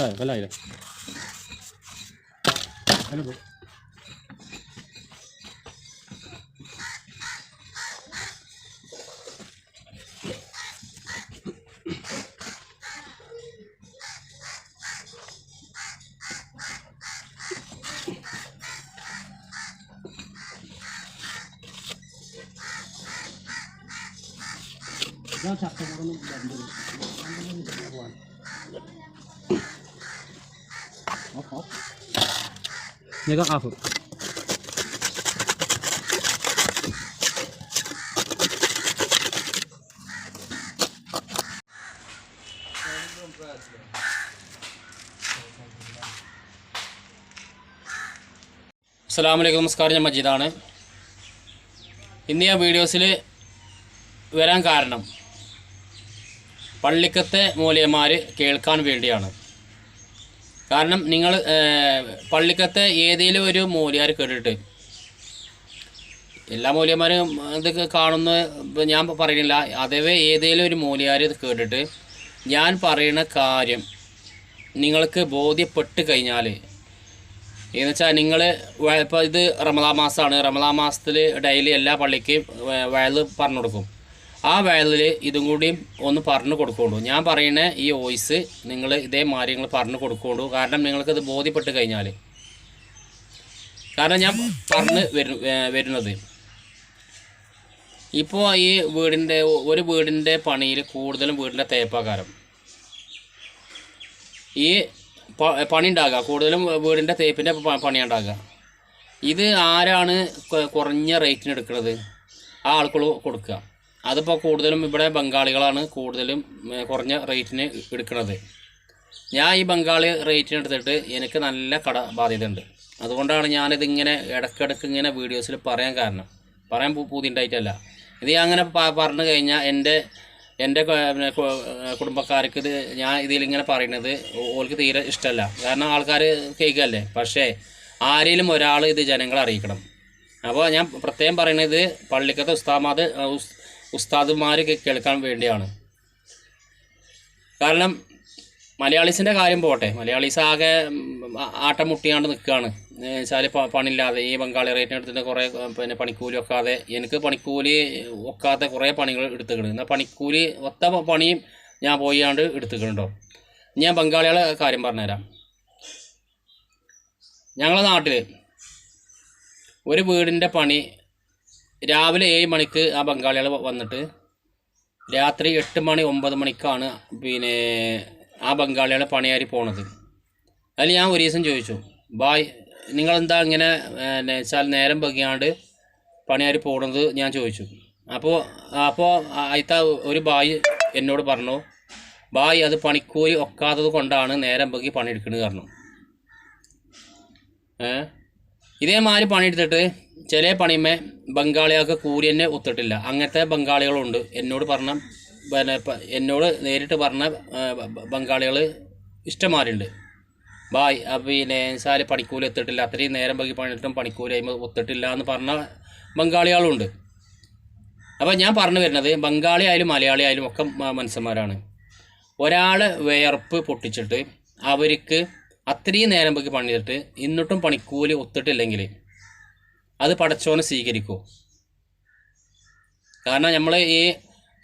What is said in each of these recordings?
Kalaya, kalaya. Ano ba? Diyan, sakto mo rin ang bando. Ano mo of ഓഫ് നിക ആഫ് അസ്സാമലൈക്കും നമസ്കാരം. ഞാൻ മജീദാണ്. ഇന്ന് ഞാൻ വീഡിയോസിൽ വരാൻ കാരണം പള്ളിക്കത്തെ മൂലയന്മാർ കേൾക്കാൻ വേണ്ടിയാണ്. കാരണം നിങ്ങൾ പള്ളിക്കത്തെ ഏതെങ്കിലും ഒരു മൂല്യാർ കേട്ടിട്ട്. എല്ലാ മൂല്യന്മാരും ഇത് കാണുന്ന ഞാൻ പറയുന്നില്ല അതേവേ ഏതെങ്കിലും ഒരു മൂല്യാർ ഇത് കേട്ടിട്ട് ഞാൻ പറയുന്ന കാര്യം നിങ്ങൾക്ക് ബോധ്യപ്പെട്ട് കഴിഞ്ഞാൽ എന്ന് വെച്ചാൽ നിങ്ങൾ ഇപ്പോൾ ഇത് റമദാ മാസമാണ് റമദാ മാസത്തിൽ ഡെയിലി എല്ലാ പള്ളിക്കും വയൽ പറഞ്ഞു കൊടുക്കും. ആ വയലിൽ ഇതും കൂടിയും ഒന്ന് പറഞ്ഞു കൊടുക്കുള്ളൂ. ഞാൻ പറയുന്ന ഈ വോയിസ് നിങ്ങൾ ഇതേമാതിരി നിങ്ങൾ പറഞ്ഞു കൊടുക്കുള്ളൂ. കാരണം നിങ്ങൾക്കത് ബോധ്യപ്പെട്ട് കഴിഞ്ഞാൽ കാരണം ഞാൻ പറഞ്ഞ് വരു വരുന്നത്. ഇപ്പോൾ ഈ വീടിന്റെ ഒരു വീടിന്റെ പണിയിൽ കൂടുതലും വീടിന്റെ തേപ്പാകാരം ഈ പണി ഉണ്ടാകുക കൂടുതലും വീടിന്റെ തേപ്പിന്റെ പണി ഉണ്ടാകുക ഇത് ആരാണ് കുറഞ്ഞ റേറ്റിന് എടുക്കുന്നത് ആ ആൾക്കുള്ള കൊടുക്കുക. അതിപ്പോൾ കൂടുതലും ഇവിടെ ബംഗാളികളാണ് കൂടുതലും കുറഞ്ഞ റേറ്റിന് എടുക്കുന്നത് ഞാൻ ഈ ബംഗാളി റേറ്റിന് എടുത്തിട്ട് എനിക്ക് നല്ല കട ബാധ്യതയുണ്ട് അതുകൊണ്ടാണ് ഞാനിതിങ്ങനെ ഇടയ്ക്കിടയ്ക്ക് ഇങ്ങനെ വീഡിയോസിൽ പറയാൻ കാരണം. പറയാൻ പൂതിണ്ടായിട്ടല്ല ഇത് ഞാൻ അങ്ങനെ പറഞ്ഞു കഴിഞ്ഞാൽ എന്റെ എന്റെ കുടുംബക്കാർക്ക് ഇത് ഞാൻ ഇതിലിങ്ങനെ പറയുന്നത് ഓൾക്ക് തീരെ ഇഷ്ടമല്ല കാരണം ആൾക്കാർ കേൾക്കല്ലേ? പക്ഷേ ആരെങ്കിലും ഒരാൾ ഇത് ജനങ്ങളെ അറിയിക്കണം. അപ്പോൾ ഞാൻ പ്രത്യേകം പറയുന്നത് പള്ളിക്കത്തെ ഉസ്താമാത് ഉസ് ഉസ്താദുമാർ കേൾക്കാൻ വേണ്ടിയാണ്. കാരണം മലയാളീസിന്റെ കാര്യം പോട്ടെ. മലയാളീസ് ആകെ ആട്ടം മുട്ടിയാണ്ട് നിൽക്കുകയാണ് വെച്ചാൽ പണിയില്ലാതെ ഈ ബംഗാളി റേറ്റിന് എടുത്തിട്ട് കുറേ പിന്നെ പണിക്കൂലി ഒക്കാതെ എനിക്ക് പണിക്കൂലി ഒക്കാതെ കുറേ പണികൾ എടുത്തുക്കണം എന്നാൽ പണിക്കൂലി ഒത്ത പണിയും ഞാൻ പോയാണ്ട് എടുത്തുക്കണുണ്ടോ ഞാൻ ബംഗാളികളെ കാര്യം പറഞ്ഞുതരാം. ഞങ്ങളുടെ നാട്ടിൽ ഒരു വീടിന്റെ പണി രാവിലെ ഏഴ് മണിക്ക് ആ ബംഗാളികൾ വന്നിട്ട് രാത്രി എട്ട് മണി ഒമ്പത് മണിക്കാണ് പിന്നെ ആ ബംഗാളികളെ പണിയാരി പോണത്. അതിൽ ഞാൻ ഒരു ദിവസം ചോദിച്ചു ബായ് നിങ്ങളെന്താ ഇങ്ങനെ വെച്ചാൽ നേരം പകിയാണ്ട് പണിയാരി പോണത്? ഞാൻ ചോദിച്ചു. അപ്പോൾ അപ്പോൾ അയത്ത ഒരു ബായ് എന്നോട് പറഞ്ഞു ബായ് അത് പണിക്കൂലി ഒക്കാത്തത് കൊണ്ടാണ് നേരം പകി പണിയെടുക്കുന്നത് പറഞ്ഞു. ഏ? ഇതേമാതിരി പണിയെടുത്തിട്ട് ചില പണിമേ ബംഗാളികൾക്ക് കൂലി തന്നെ ഒത്തിട്ടില്ല. അങ്ങനത്തെ ബംഗാളികളുണ്ട്. എന്നോട് പറഞ്ഞ പിന്നെ എന്നോട് നേരിട്ട് പറഞ്ഞ ബംഗാളികൾ ഇഷ്ടമാരുണ്ട്. ബായ് പിന്നെ സാൽ പണിക്കൂലി എത്തിട്ടില്ല അത്രയും നേരം വൈകി പണിയിട്ടും പണിക്കൂലി അതിന് ഒത്തിട്ടില്ല എന്ന് പറഞ്ഞ ബംഗാളികളുണ്ട്. അപ്പോൾ ഞാൻ പറഞ്ഞു വരുന്നത് ബംഗാളി ആയാലും മലയാളി ആയാലും ഒക്കെ മനുഷ്യന്മാരാണ്. ഒരാൾ വിയർപ്പ് പൊട്ടിച്ചിട്ട് അവർക്ക് അത്രയും നേരം വൈകി പണിതിട്ട് എന്നിട്ടും പണിക്കൂലി ഒത്തിട്ടില്ലെങ്കിൽ അത് പടച്ചോനെ സ്വീകരിക്കൂ. കാരണം നമ്മൾ ഈ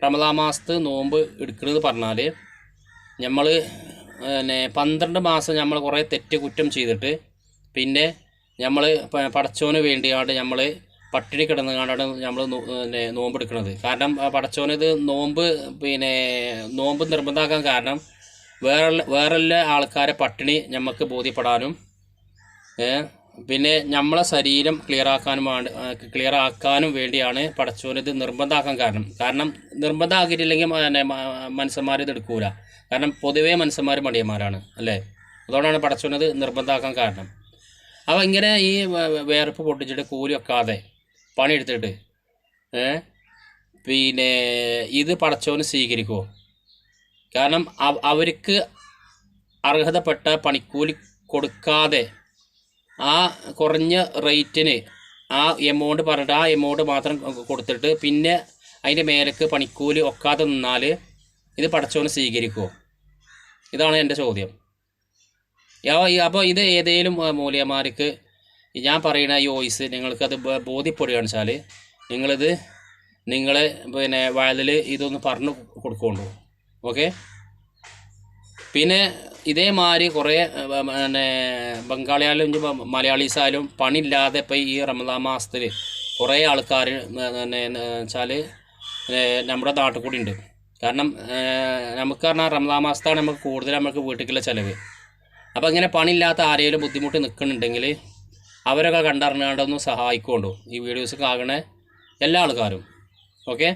റമദാ നോമ്പ് എടുക്കുന്നത് പറഞ്ഞാൽ നമ്മൾ പിന്നെ പന്ത്രണ്ട് മാസം നമ്മൾ കുറേ തെറ്റ് കുറ്റം ചെയ്തിട്ട് പിന്നെ നമ്മൾ പടച്ചോന് വേണ്ടിയാണ് നമ്മൾ പട്ടിണി കിടന്നുകൊണ്ടാണ് നമ്മൾ പിന്നെ നോമ്പ് എടുക്കുന്നത് കാരണം പടച്ചോനത് പടച്ചോന് ഇത് നോമ്പ് പിന്നെ നോമ്പ് നിർബന്ധമാക്കാൻ കാരണം വേറെ വേറെല്ലാ ആൾക്കാരെ പട്ടിണി നമുക്ക് ബോധ്യപ്പെടാനും പിന്നെ നമ്മളെ ശരീരം ക്ലിയർ ആക്കാനും ക്ലിയർ ആക്കാനും വേണ്ടിയാണ് പടച്ചോനിത് നിർബന്ധമാക്കാൻ കാരണം. കാരണം നിർബന്ധമാക്കിയിട്ടില്ലെങ്കിൽ മനുഷ്യന്മാർ ഇത് എടുക്കൂല. കാരണം പൊതുവേ മനുഷ്യന്മാർ മടിയന്മാരാണ് അല്ലേ? അതുകൊണ്ടാണ് പടച്ചോനത് നിർബന്ധമാക്കാൻ കാരണം. അപ്പോൾ ഇങ്ങനെ ഈ വേർപ്പ് പൊട്ടിച്ചിട്ട് കൂലി വെക്കാതെ പണിയെടുത്തിട്ട് പിന്നെ ഇത് പടച്ചോന് സ്വീകരിക്കുമോ കാരണം അവ- അവർക്ക് അർഹതപ്പെട്ട പണിക്കൂലി കൊടുക്കാതെ ആ കുറഞ്ഞ റേറ്റിന് ആ എമൗണ്ട് പറഞ്ഞിട്ട് ആ എമൗണ്ട് മാത്രം കൊടുത്തിട്ട് പിന്നെ അതിന്റെ മേലേക്ക് പണിക്കൂലി ഒക്കാതെ നിന്നാൽ ഇത് പടച്ചോനെ സ്വീകരിക്കുമോ ഇതാണ് എന്റെ ചോദ്യം. അപ്പോൾ ഇത് ഏതെങ്കിലും മൂല്യമാർക്ക് ഞാൻ പറയുന്ന ഈ വോയിസ് നിങ്ങൾക്കത് ബോധ്യപ്പെടുകയാണ് വെച്ചാൽ നിങ്ങളിത് നിങ്ങൾ പിന്നെ വയലിൽ ഇതൊന്ന് പറഞ്ഞു കൊടുക്കുകയുള്ളൂ ഓക്കെ പിന്നെ ഇതേമാതിരി കുറേ പിന്നെ ബംഗാളിയാലും മലയാളീസായാലും പണിയില്ലാതെ ഇപ്പോൾ ഈ റമദാ മാസത്തിൽ കുറേ ആൾക്കാർ പിന്നെ വെച്ചാൽ നമ്മുടെ നാട്ടിൽ കൂടി ഉണ്ട് കാരണം നമുക്ക് പറഞ്ഞാൽ റമദാ മാസത്താണ് നമുക്ക് കൂടുതൽ നമുക്ക് വീട്ടിലേക്കുള്ള ചിലവ്. അപ്പോൾ ഇങ്ങനെ പണിയില്ലാത്ത ആരെങ്കിലും ബുദ്ധിമുട്ട് നിൽക്കുന്നുണ്ടെങ്കിൽ അവരൊക്കെ കണ്ടറിഞ്ഞാണ്ടൊന്ന് സഹായിക്കുകൊണ്ടു ഈ വീഡിയോസ് ആകണേ എല്ലാ ആൾക്കാരും. ഓക്കെ?